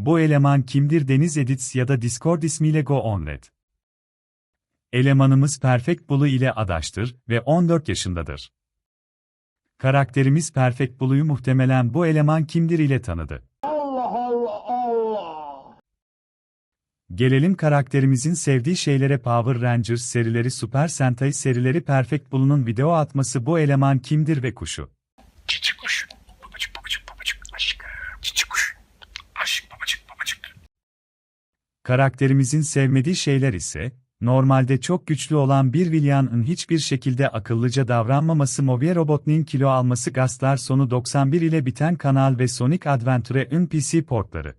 Bu eleman kimdir Deniz Edits ya da Discord ismiyle Go On Red. Elemanımız Perfect Blue ile adaştır ve 14 yaşındadır. Karakterimiz Perfect Blue'yu muhtemelen bu eleman kimdir ile tanıdı. Allah Allah Allah. Gelelim karakterimizin sevdiği şeylere Power Rangers serileri Super Sentai serileri Perfect Blue'nun video atması bu eleman kimdir ve kuşu. Karakterimizin sevmediği şeyler ise, normalde çok güçlü olan bir Villain'ın hiçbir şekilde akıllıca davranmaması Movie Robotnik'in kilo alması Gastlar sonu 91 ile biten kanal ve Sonic Adventure'ın PC portları.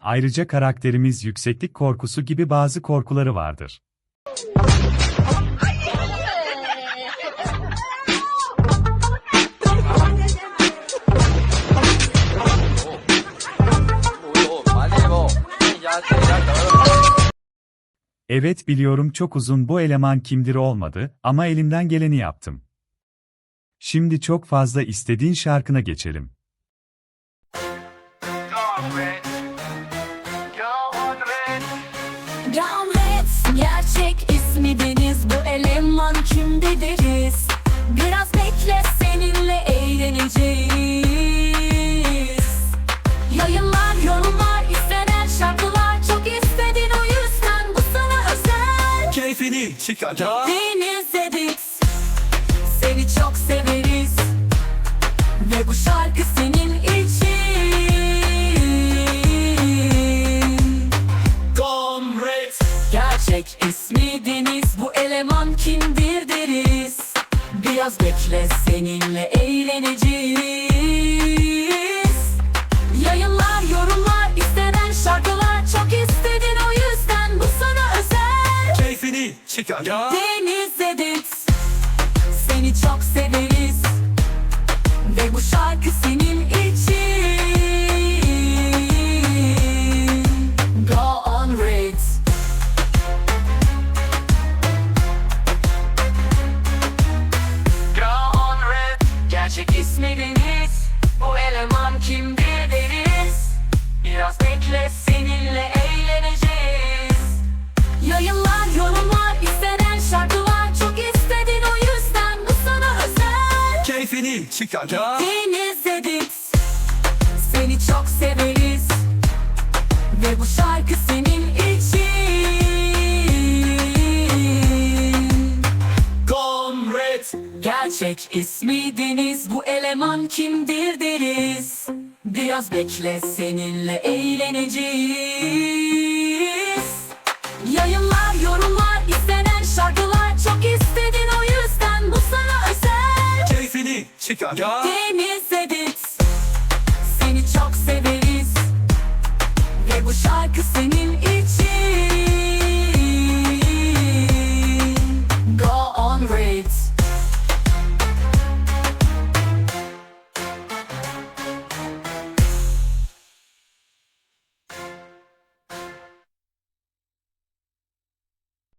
Ayrıca karakterimiz yükseklik korkusu gibi bazı korkuları vardır. Evet biliyorum çok uzun bu eleman kimdir olmadı ama elimden geleni yaptım. Şimdi çok fazla istediğin şarkına geçelim. Rahmet gerçek ismi Deniz Bu eleman kimde deriz Biraz bekle seninle eğleneceğiz Çıkacak. Deniz Edit Seni çok severiz. Ve bu şarkı senin için. Comrade. Gerçek ismi Deniz. Bu eleman kimdir deriz. Biraz bekle seninle eğleneceğiz Deniz Edit Seni çok severiz. Ve bu şarkı senin için. Go on read Go on read Gerçek ismi Deniz. Bu eleman kimdir deriz Biraz bekle seninle Keyfini çıkacak. Deniz Edit Seni çok severiz. Ve bu şarkı senin için. Comrade. Gerçek ismi Deniz Bu eleman kimdir deriz. Biraz bekle seninle eğleneceğiz Keyfini çıkacak. Deniz